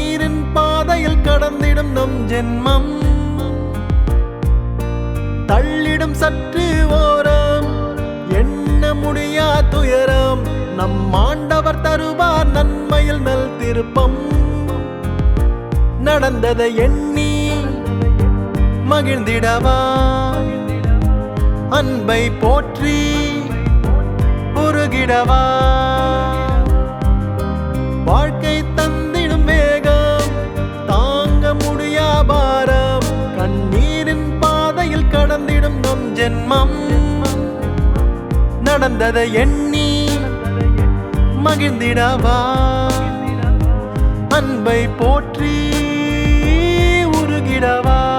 நீரின் பாதையில் கடந்திடும் நம் ஜென்மம். தள்ளிடும் சற்று ஓரம் எண்ண முடியா துயரம். நம் ஆண்டவர் தருவார் நன்மையில் நல் திருப்பம். நடந்ததை எண்ணி மகிழ்ந்திடவா? அன்பை போற்றி உருகிடவா? நடந்ததை எண்ணி மகிழ்ந்திடவா? அன்பை போற்றி உருகிடவா?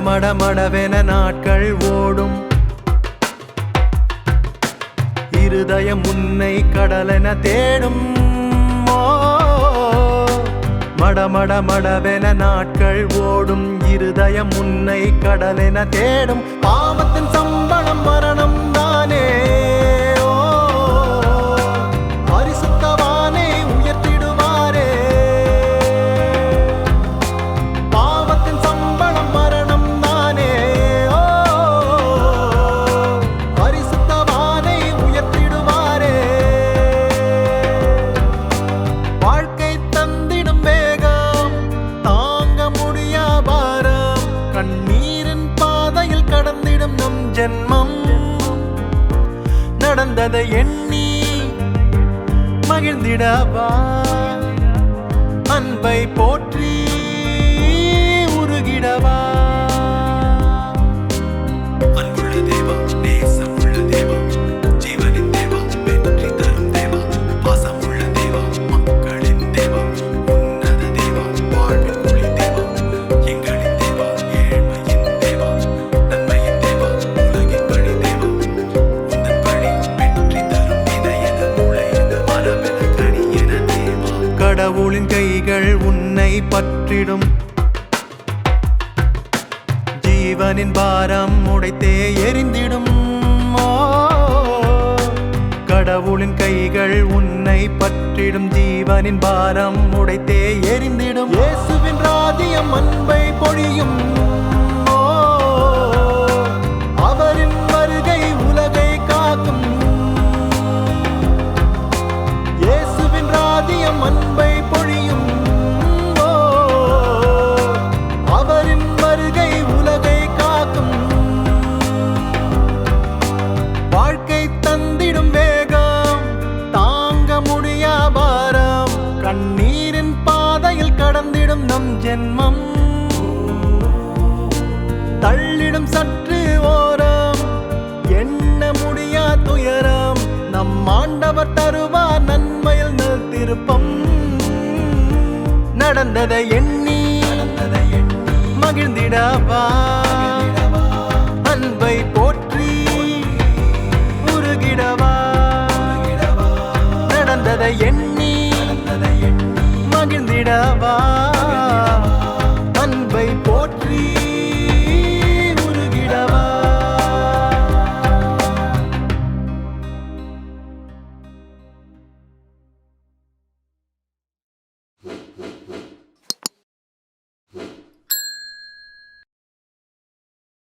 மட மடவென நாட்கள் ஓடும். இருதயம் உன்னை கடலென தேடும். ஓ, மடவென நாட்கள் ஓடும். இருதயம் உன்னை கடலென தேடும். பாவத்தின் நடந்ததை எண்ணி மகிழ்ந்திடவா? அன்பை போற்றி உருகிடவா? கடவுளின் கைகள் உன்னை பற்றிடும். ஜீவனின் பாரம் உடைத்தே எரிந்திடும். கடவுளின் கைகள் உன்னை பற்றிடும். ஜீவனின் பாரம் உடைத்தே எரிந்திடும். இயேசுவின் ராஜ்யம் அன்பை பொழியும். ஜென்மம் தள்ளிடும் சற்று ஓரம். எண்ண முடியா துயரம்? நம் ஆண்டவர் தருவார் நன்மையில் நல் திருப்பம் நடந்ததை எண்ணி. மகிழ்ந்திடவா?